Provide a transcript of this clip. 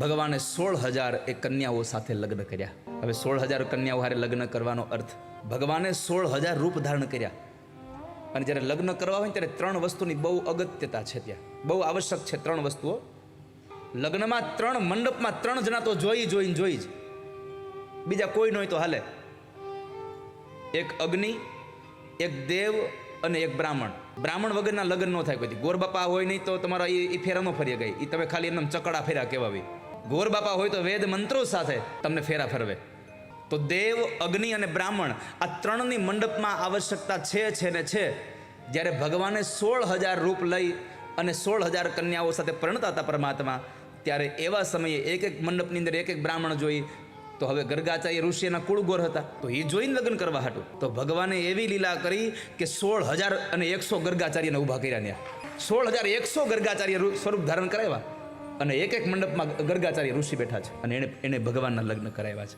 ભગવાને સોળ હજાર એ કન્યાઓ સાથે લગ્ન કર્યા. હવે સોળ હજાર કન્યાઓ હારે લગ્ન કરવાનો અર્થ, ભગવાને સોળ હજાર રૂપ ધારણ કર્યા. અને જ્યારે લગ્ન કરવા હોય ત્યારે ત્રણ વસ્તુની બહુ અગત્યતા છે ત્યાં. બહુ આવશ્યક છે ત્રણ વસ્તુઓ. લગ્નમાં ત્રણ મંડપમાં ત્રણ જણા તો જોઈ જોઈને જોઈ જ. બીજા કોઈ ન હોય તો હાલે. એક અગ્નિ, એક દેવ અને એક બ્રાહ્મણ. બ્રાહ્મણ વગરના લગ્ન ન થાય કોઈ ગોરબાપા હોય નહીં તો તમારા એ એ ફેરા ન ફરી ગઈ એ તમે ખાલી એમને ચકડા ફેરા કહેવાવી ગોર બાપા હોય તો વેદ મંત્રો સાથે તમને ફેરા ફરવે. તો દેવ, અગ્નિ અને બ્રાહ્મણ આ ત્રણની મંડપમાં આવશ્યકતા છે છે ને છે. જ્યારે ભગવાને સોળ હજાર રૂપ લઈ અને સોળ હજાર કન્યાઓ સાથે પરણતા હતા પરમાત્મા, ત્યારે એવા સમયે એક એક મંડપની અંદર એક એક બ્રાહ્મણ જોઈ, તો હવે ગર્ગાચાર્ય ઋષિના કુળગોર હતા. તો એ જોઈને લગ્ન કરવા હતું તો ભગવાને એવી લીલા કરી કે સોળ હજાર અને એકસો ગર્ગાચાર્યને ઊભા કર્યા ત્યાં સોળ હજાર એકસો ગર્ગાચાર્ય સ્વરૂપ ધારણ કરાવ્યા. અને એક એક મંડપમાં ગર્ગાચાર્ય ઋષિ બેઠા છે અને એણે એને ભગવાનના લગ્ન કરાવ્યા છે.